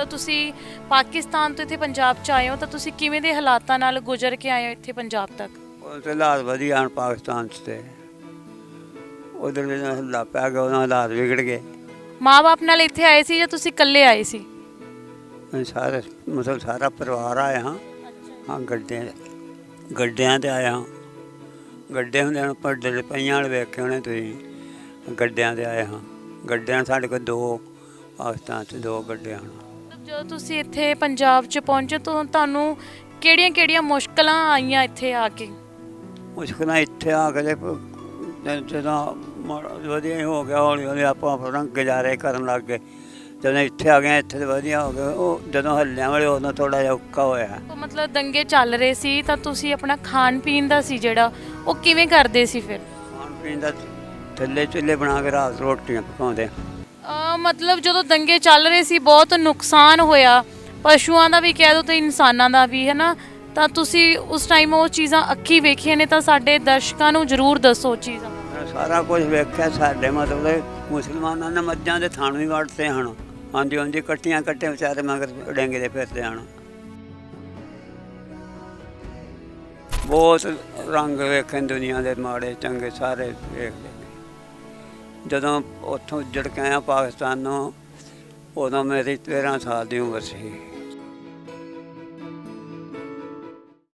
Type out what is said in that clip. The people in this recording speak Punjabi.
ਮਤਲਬ ਤੁਸੀਂ ਪਾਕਿਸਤਾਨ ਤੋਂ ਇੱਥੇ ਪੰਜਾਬ ਚ ਆਏ ਹੋ ਤਾਂ ਤੁਸੀਂ ਕਿਵੇਂ ਦੇ ਹਾਲਾਤਾਂ ਨਾਲ ਗੁਜ਼ਰ ਕੇ ਆਏ ਹੋ ਇੱਥੇ ਪੰਜਾਬ ਤੱਕ? ਤੇ ਹਾਲਾਤ ਵਧੀਆ ਹਨ ਪਾਕਿਸਤਾਨ 'ਚ ਤੇ। ਉਧਰ ਵੀ ਹੱਲਾ ਪੈ ਗਿਆ ਉਹਨਾਂ ਹਾਲਾਤ ਵਿਗੜ ਗਏ। ਮਾਪੇ ਨਾਲ ਇੱਥੇ ਆਏ ਸੀ ਜਾਂ ਤੁਸੀਂ ਇਕੱਲੇ ਆਏ ਸੀ? ਅਸੀਂ ਸਾਰੇ ਮਤਲਬ ਸਾਰਾ ਪਰਿਵਾਰ ਆਇਆ ਹਾਂ। ਹਾਂ ਗੱਡਿਆਂ ਗੱਡਿਆਂ ਤੇ ਆਇਆ ਹਾਂ। ਗੱਡੇ ਹੁੰਦੇ ਹਨ ਪੱਡੇ ਪਈਆਂ ਵਾਲੇ ਵੇਖੇ ਹੋਣੇ ਤੁਸੀਂ। ਗੱਡਿਆਂ ਤੇ ਆਏ ਹਾਂ। ਗੱਡਿਆਂ ਸਾਡੇ ਕੋਲ ਦੋ ਪਾਕਿਸਤਾਨ 'ਚ ਦੋ ਗੱਡੇ ਹਨ। ਜਦੋਂ ਤੁਸੀਂ ਇੱਥੇ ਪੰਜਾਬ ਚ ਪਹੁੰਚੇ ਤਾਂ ਤੁਹਾਨੂੰ ਕਿਹੜੀਆਂ-ਕਿਹੜੀਆਂ ਮੁਸ਼ਕਲਾਂ ਆਈਆਂ ਇੱਥੇ ਆ ਕੇ? ਮੁਸ਼ਕਲਾਂ ਇੱਥੇ ਆ ਕੇ ਤੇ ਜਦੋਂ ਵਧੀਆ ਹੀ ਹੋ ਗਿਆ ਹੌਲੀ ਹੌਲੀ ਆਪਾਂ ਆਪਣਾ ਗੁਜ਼ਾਰੇ ਕਰਨ ਲੱਗ ਗਏ। ਜਦੋਂ ਇੱਥੇ ਆ ਗਏ ਇੱਥੇ ਤੇ ਵਧੀਆ ਹੋ ਗਿਆ। ਉਹ ਜਦੋਂ ਹੱਲਿਆਂ ਵਾਲੇ ਉਦੋਂ ਥੋੜਾ ਜਿਹਾ ਔਖਾ ਹੋਇਆ। ਉਹ ਮਤਲਬ ਦੰਗੇ ਚੱਲ ਰਹੇ ਸੀ ਤਾਂ ਤੁਸੀਂ ਆਪਣਾ ਖਾਣ ਪੀਣ ਦਾ ਸੀ ਜਿਹੜਾ ਉਹ ਕਿਵੇਂ ਕਰਦੇ ਸੀ ਫਿਰ? ਖਾਣ ਪੀਣ ਦਾ ਥੱਲੇ ਚੁੱਲ੍ਹੇ ਬਣਾ ਕੇ ਰਾਤ ਰੋਟੀਆਂ ਪਕਾਉਂਦੇ। ਮਤਲਬ ਜਦੋਂ ਦੰਗੇ ਚੱਲ ਰਹੇ ਸੀ, ਬਹੁਤ ਨੁਕਸਾਨ ਹੋਇਆ। ਪਸ਼ੂਆਂ ਦਾ ਵੀ ਕਹਿ ਦੋ ਤੇ ਇਨਸਾਨਾਂ ਦਾ ਵੀ ਹੈ ਨਾ ਤਾਂ ਤੁਸੀਂ ਉਸ ਟਾਈਮ ਉਹ ਚੀਜ਼ਾਂ ਅੱਖੀ ਵੇਖੀਆਂ ਨੇ, ਤਾਂ ਸਾਡੇ ਦਰਸ਼ਕਾਂ ਨੂੰ ਜ਼ਰੂਰ ਦੱਸੋ ਉਹ ਚੀਜ਼ਾਂ। ਸਾਰਾ ਕੁਝ ਵੇਖਿਆ ਸਾਡੇ ਮਤਲਬ ਮੁਸਲਮਾਨਾਂ ਨੇ ਮੱਝਾਂ ਦੇ ਥਣ ਵੀ ਵੜਤੇ ਹਨ। ਹਾਂਜੀ ਹਾਂਜੀ, ਕੱਟੀਆਂ ਕੱਟੇ ਵਿਚਾਰੇ ਮਗਰ ਡੇਂਗੇ ਦੇ ਫਿਰਦੇ ਹਨ। ਬਹੁਤ ਰੰਗ ਵੇਖਣ, ਦੁਨੀਆ ਦੇ ਮਾੜੇ ਚੰਗੇ ਸਾਰੇ ਵੇਖਦੇ। ਜਦੋਂ ਉੱਥੋਂ ਉੱਜੜ ਪਾਕਿਸਤਾਨ ਨੂੰ ਉਦੋਂ ਮੇਰੀ 13 ਸਾਲ ਦੀ ਉਮਰ ਸੀ।